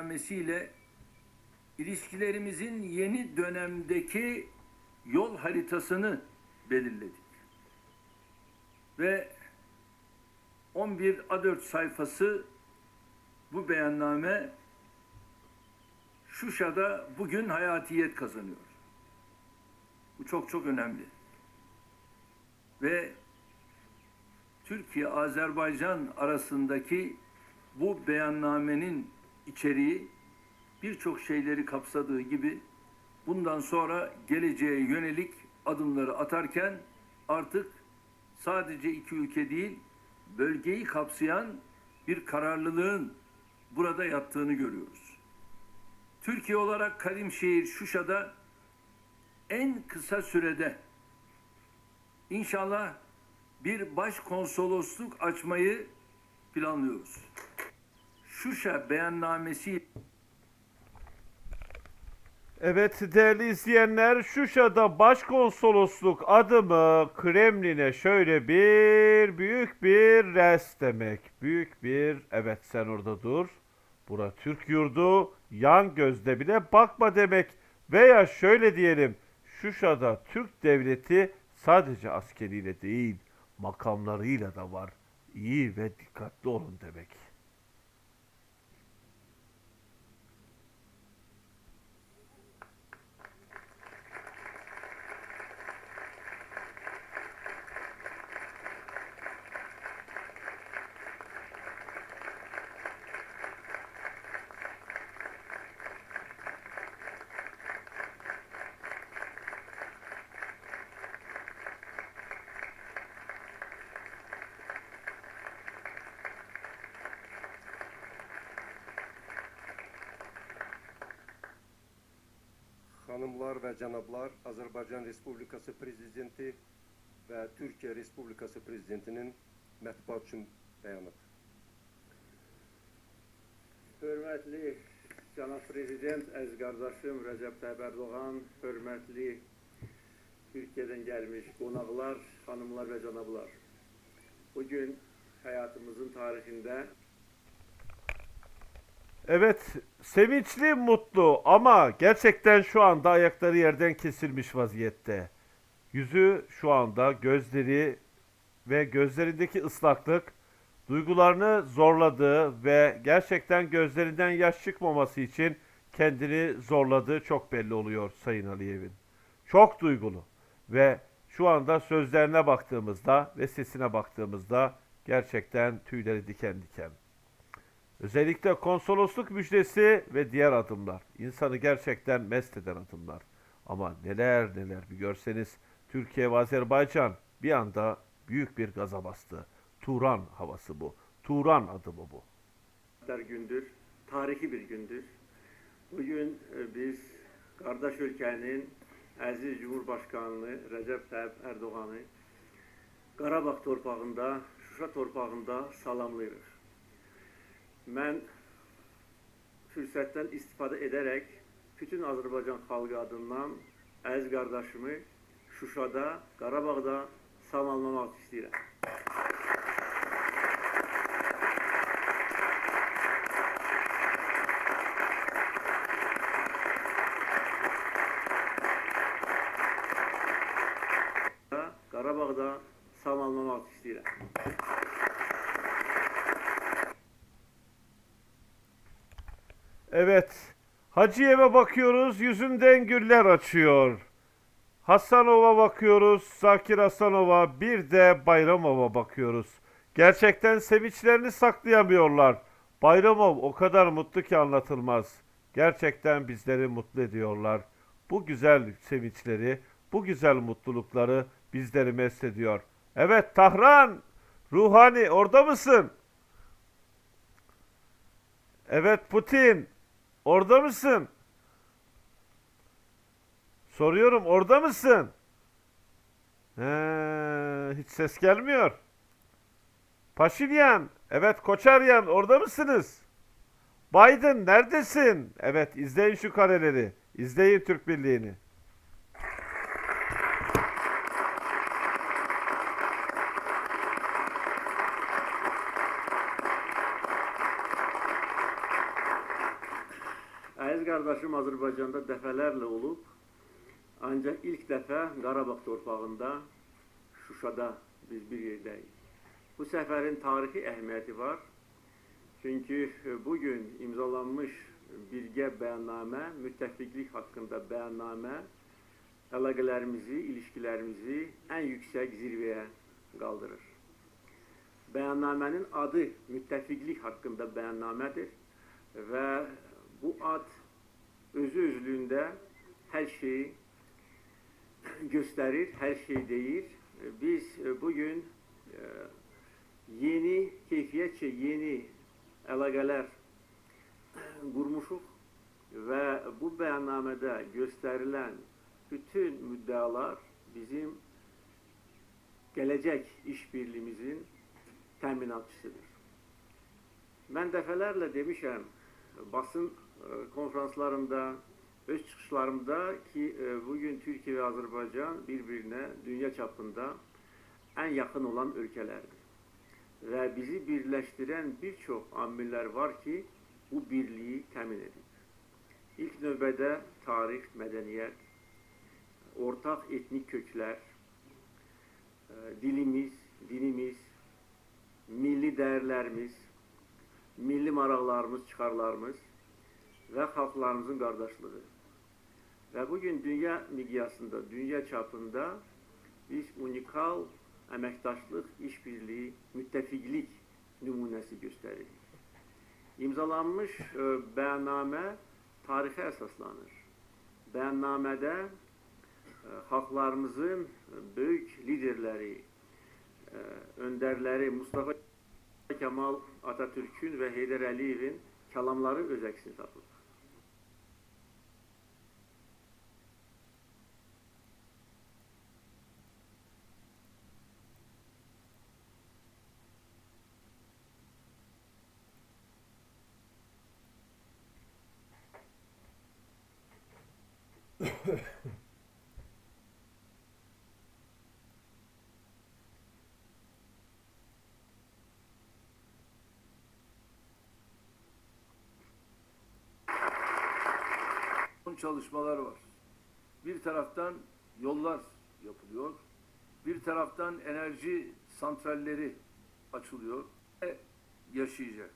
beyannamesiyle ilişkilerimizin yeni dönemdeki yol haritasını belirledik. Ve 11 A4 sayfası bu beyanname Şuşa'da bugün hayatiyet kazanıyor. Bu çok çok önemli. Ve Türkiye-Azerbaycan arasındaki bu beyannamenin içeriği birçok şeyleri kapsadığı gibi bundan sonra geleceğe yönelik adımları atarken artık sadece iki ülke değil bölgeyi kapsayan bir kararlılığın burada yattığını görüyoruz. Türkiye olarak Karimşehir Şuşa'da en kısa sürede inşallah bir başkonsolosluk açmayı planlıyoruz. Şuşa beyannamesi Evet değerli izleyenler Şuşa'da başkonsolosluk adımı Kremlin'e şöyle bir büyük bir res demek. Büyük bir evet sen orada dur. Bura Türk yurdu yan gözle bile bakma demek. Veya şöyle diyelim Şuşa'da Türk devleti sadece askeriyle değil makamlarıyla da var. İyi ve dikkatli olun demek. Hanımlar ve canablar, Azerbaycan Respublikası Prezidenti ve Türkiye Respublikası Prezidentinin mətbuat üçün bəyanatı. Hörmətli cənab prezident, əziz qardaşım Rəcəb Tayyip Ərdoğan, hörmətli Türkiyədən gəlmiş qonaqlar, xanımlar və cənablar. Bu gün həyatımızın Evet, sevinçli, mutlu ama gerçekten şu anda ayakları yerden kesilmiş vaziyette. Yüzü şu anda gözleri ve gözlerindeki ıslaklık duygularını zorladığı ve gerçekten gözlerinden yaş çıkmaması için kendini zorladığı çok belli oluyor Sayın Aliyev'in. Çok duygulu ve şu anda sözlerine baktığımızda ve sesine baktığımızda gerçekten tüyleri diken diken. Özellikle konsolosluk müjdesi ve diğer adımlar. insanı gerçekten mest eden adımlar. Ama neler neler bir görseniz Türkiye ve Azerbaycan bir anda büyük bir gaza bastı. Turan havası bu. Turan adımı bu. gündür, tarixi bir gündür. Bugün e, biz qardaş ölkənin əziz Cumhurbaşqanını Rəcəb Tayyip Ərdoğanı Qarabağ torpağında, Şuşa torpağında salamlayırıq. Mən fürsətdən istifadə edərək bütün Azərbaycan xalqı adından əziz qardaşımı Şuşada, Qarabağda salamlamaq istəyirəm. Qarabağda salamlamaq istəyirəm. Evet. Hacıyev'e bakıyoruz. Yüzünden güller açıyor. Hasanova bakıyoruz. Zakir Hasanova. Bir de Bayramova bakıyoruz. Gerçekten sevinçlerini saklayamıyorlar. Bayramov o kadar mutlu ki anlatılmaz. Gerçekten bizleri mutlu ediyorlar. Bu güzel sevinçleri, bu güzel mutlulukları bizleri mest ediyor. Evet Tahran, Ruhani orada mısın? Evet Putin, orada mısın? Soruyorum orada mısın? He, hiç ses gelmiyor. Paşinyan, evet Koçaryan orada mısınız? Biden neredesin? Evet izleyin şu kareleri. İzleyin Türk Birliği'ni. Qardaşım Azərbaycanda dəfələrlə olub, ancaq ilk dəfə Qarabağ torpağında, Şuşada biz bir yerdəyik. Bu səfərin tarixi əhəmiyyəti var. Çünki bu gün imzalanmış birgə bəyannamə, müttəfiqlik haqqında bəyannamə əlaqələrimizi, ilişkilərimizi ən yüksək zirvəyə qaldırır. Bəyannamənin adı müttəfiqlik haqqında bəyannamədir və bu ad özü özlüyündə hər şeyi göstərir, hər şey deyir. Biz bugün e, yeni, keyfiyyətcə yeni əlaqələr qurmuşuq və bu bəyannamədə göstərilən bütün müddəalar bizim gələcək işbirliğimizin təminatçısıdır. Mən dəfələrlə demişəm basın e, konferanslarımda, öz çıxışlarımda ki, e, bugün Türkiye və Azərbaycan bir-birinə dünya çapında ən yaxın olan ölkələrdir. Və bizi birləşdirən bir çox amillər var ki, bu birliyi təmin edir. İlk növbədə tarix, mədəniyyət, ortaq etnik köklər, e, dilimiz, dinimiz, milli dəyərlərimiz, milli maraqlarımız, çıxarlarımız və xalqlarımızın qardaşlığı. Və bugün dünya miqyasında, dünya çapında biz unikal əməkdaşlıq, işbirliyi, müttəfiqlik nümunəsi göstəririk. İmzalanmış e, bəyannamə tarixə əsaslanır. Bəyannamədə e, xalqlarımızın böyük liderləri, e, öndərləri Mustafa Kemal Atatürk'ün və Heydər Əliyevin kəlamları öz əksini tapır. Çalışmalar var. Bir taraftan yollar yapılıyor. Bir taraftan enerji santralleri açılıyor. ve yaşayacak.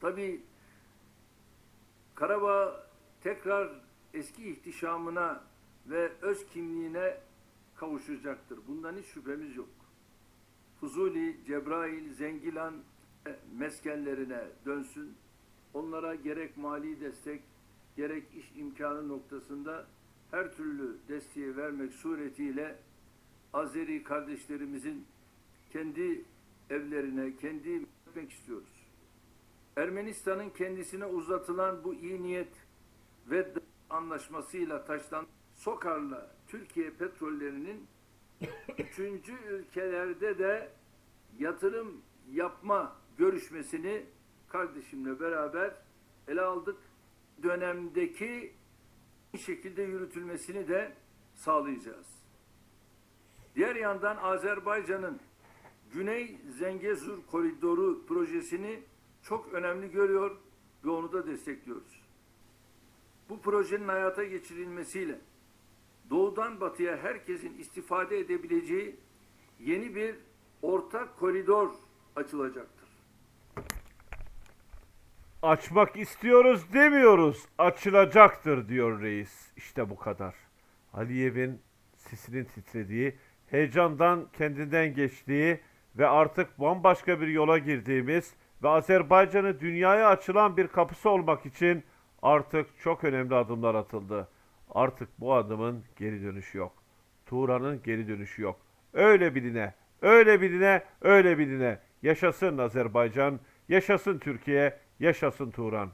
Tabii Karabağ tekrar eski ihtişamına ve öz kimliğine kavuşacaktır. Bundan hiç şüphemiz yok. Fuzuli, Cebrail, Zengilan e, meskenlerine dönsün. Onlara gerek mali destek, gerek iş imkanı noktasında her türlü desteği vermek suretiyle Azeri kardeşlerimizin kendi evlerine, kendi etmek istiyoruz. Ermenistan'ın kendisine uzatılan bu iyi niyet ve anlaşmasıyla taştan Sokar'la Türkiye petrollerinin üçüncü ülkelerde de yatırım yapma görüşmesini kardeşimle beraber ele aldık. Dönemdeki şekilde yürütülmesini de sağlayacağız. Diğer yandan Azerbaycan'ın Güney Zengezur Koridoru projesini çok önemli görüyor ve onu da destekliyoruz. Bu projenin hayata geçirilmesiyle doğudan batıya herkesin istifade edebileceği yeni bir ortak koridor açılacaktır. Açmak istiyoruz demiyoruz. Açılacaktır diyor reis. İşte bu kadar. Aliyev'in sesinin titrediği, heyecandan kendinden geçtiği ve artık bambaşka bir yola girdiğimiz ve Azerbaycan'ı dünyaya açılan bir kapısı olmak için artık çok önemli adımlar atıldı. Artık bu adımın geri dönüşü yok. Turan'ın geri dönüşü yok. Öyle biline, öyle biline, öyle biline. Yaşasın Azerbaycan, yaşasın Türkiye, yaşasın Turan.